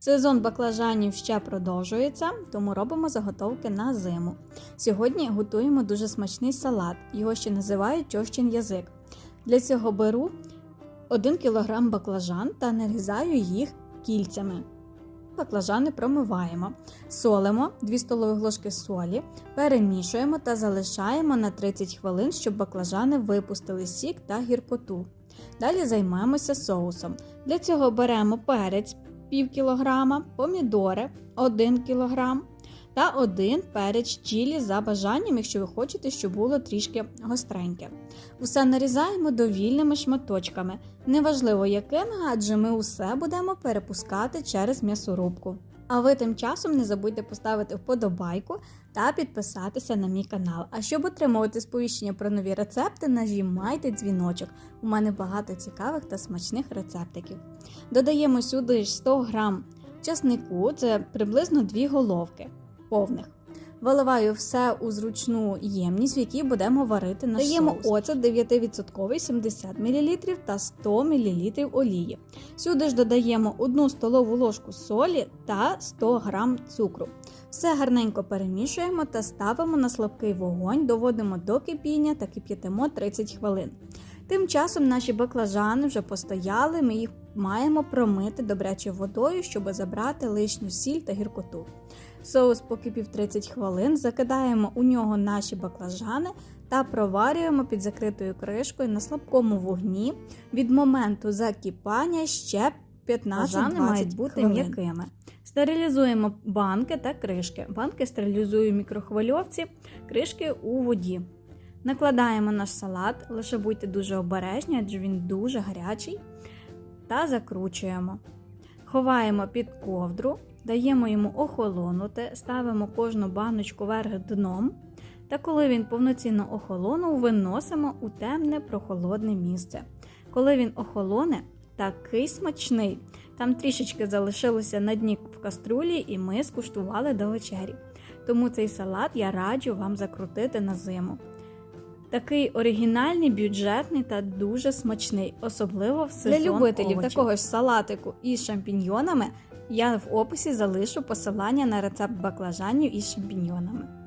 Сезон баклажанів ще продовжується, тому робимо заготовки на зиму. Сьогодні готуємо дуже смачний салат, його ще називають тьощин язик. Для цього беру 1 кг баклажан та нарізаю їх кільцями. Баклажани промиваємо, солимо 2 столові ложки солі, перемішуємо та залишаємо на 30 хвилин, щоб баклажани випустили сік та гіркоту. Далі займаємося соусом. Для цього беремо перець пів кілограма, помідори 1 кілограм та один перець чілі за бажанням, якщо ви хочете, щоб було трішки гостреньке. Усе нарізаємо довільними шматочками, неважливо якими, адже ми усе будемо перепускати через м'ясорубку. А ви тим часом не забудьте поставити вподобайку та підписатися на мій канал. А щоб отримувати сповіщення про нові рецепти, нажімайте дзвіночок. У мене багато цікавих та смачних рецептиків. Додаємо сюди 100 г часнику, це приблизно 2 головки повних. Виливаю все у зручну ємність, в якій будемо варити наш Даємо соус. оцет 9% 70 мл та 100 мл олії. Сюди ж додаємо 1 столову ложку солі та 100 г цукру. Все гарненько перемішуємо та ставимо на слабкий вогонь, доводимо до кипіння та кип'ятимо 30 хвилин. Тим часом наші баклажани вже постояли, ми їх маємо промити добрячою водою, щоб забрати лишню сіль та гіркоту. Соус покипів 30 хвилин, закидаємо у нього наші баклажани та проварюємо під закритою кришкою на слабкому вогні від моменту закипання ще 15 Баклажани мають бути бути м'якими. Стерилізуємо банки та кришки. Банки стерилізую в мікрохвильовці, кришки у воді. Накладаємо наш салат, лише будьте дуже обережні, адже він дуже гарячий. Та закручуємо. Ховаємо під ковдру, даємо йому охолонути, ставимо кожну баночку вверх дном. Та коли він повноцінно охолонув, виносимо у темне прохолодне місце. Коли він охолоне, такий смачний. Там трішечки залишилося на дні в каструлі, і ми скуштували до вечері. Тому цей салат я раджу вам закрутити на зиму. Такий оригінальний, бюджетний та дуже смачний, особливо в сезон Для любителів овочів. такого ж салатику із шампіньйонами я в описі залишу посилання на рецепт баклажанів із шампіньйонами.